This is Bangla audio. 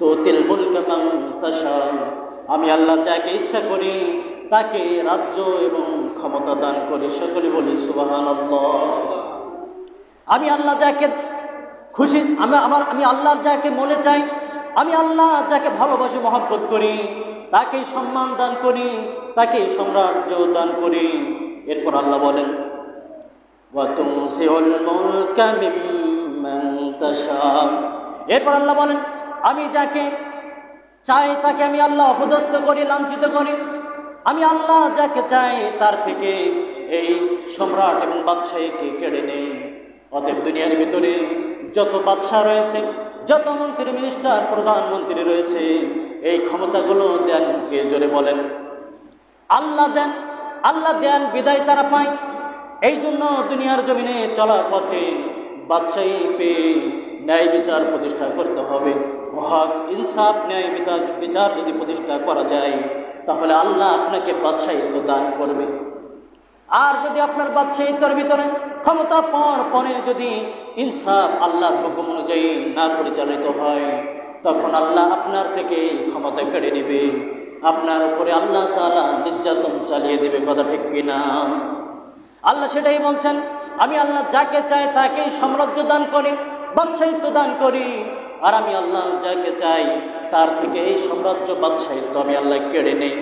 তোতিল মুলকা তাশা আমি আল্লাহ যাকে ইচ্ছা করি, তাকে রাজ্য এবং ক্ষমতা দান করি। সকলে বলি সুবাহান আমি আল্লাহ যাকে খুশি, আমি আমার, আমি আল্লাহর যাকে মনে চাই, আমি আল্লাহ যাকে ভালোবাসি, মহব্বত করি, তাকে সম্মান দান করি, তাকে সাম্রাজ্য দান করি। এরপর আল্লাহ বলেন এরপর আল্লাহ বলেন আমি যাকে চাই তাকে আমি আল্লাহ অপদস্থ করি, লাঞ্ছিত করি। আমি আল্লাহ যাকে চাই তার থেকে এই সম্রাট এবং বাদশাহীকে কেড়ে নেই। অতএব দুনিয়ার ভিতরে যত বাদশাহ রয়েছে, যত মন্ত্রী মিনিস্টার প্রধানমন্ত্রী রয়েছে, এই ক্ষমতাগুলো দেন কে জোরে বলেন। আল্লাহ দেন আল্লাহ দেন বিদায় তারা পায়। এই জন্য দুনিয়ার জমিনে চলার পথে বাদশাহী পেয়ে ন্যায় বিচার প্রতিষ্ঠা করতে হবে। হক ইনসাফ, ন্যায় বিচার যদি প্রতিষ্ঠা করা যায়, তাহলে আল্লাহ আপনাকে বাদশাহিত্ব দান করবে। আর যদি আপনার বাদশাহিত্বর ভিতরে ক্ষমতা পর পরে যদি ইনসাফ আল্লাহর হুকুম অনুযায়ী না পরিচালিত হয়, তখন আল্লাহ আপনার থেকে ক্ষমতা কেড়ে নেবে। আপনার উপরে আল্লাহ তাআলা নির্যাতন চালিয়ে দেবে, কথা ঠিক কিনা? আল্লাহ সেটাই বলছেন, আমি আল্লাহ যাকে চাই তাকেই সাম্রাজ্য দান করি। বাদশাহিত্য দান করি। আর আমি আল্লাহ যাকে চাই, তার থেকে এই সাম্রাজ্য বাদশাহিত্ব আমি আল্লাহ কেড়ে নেই।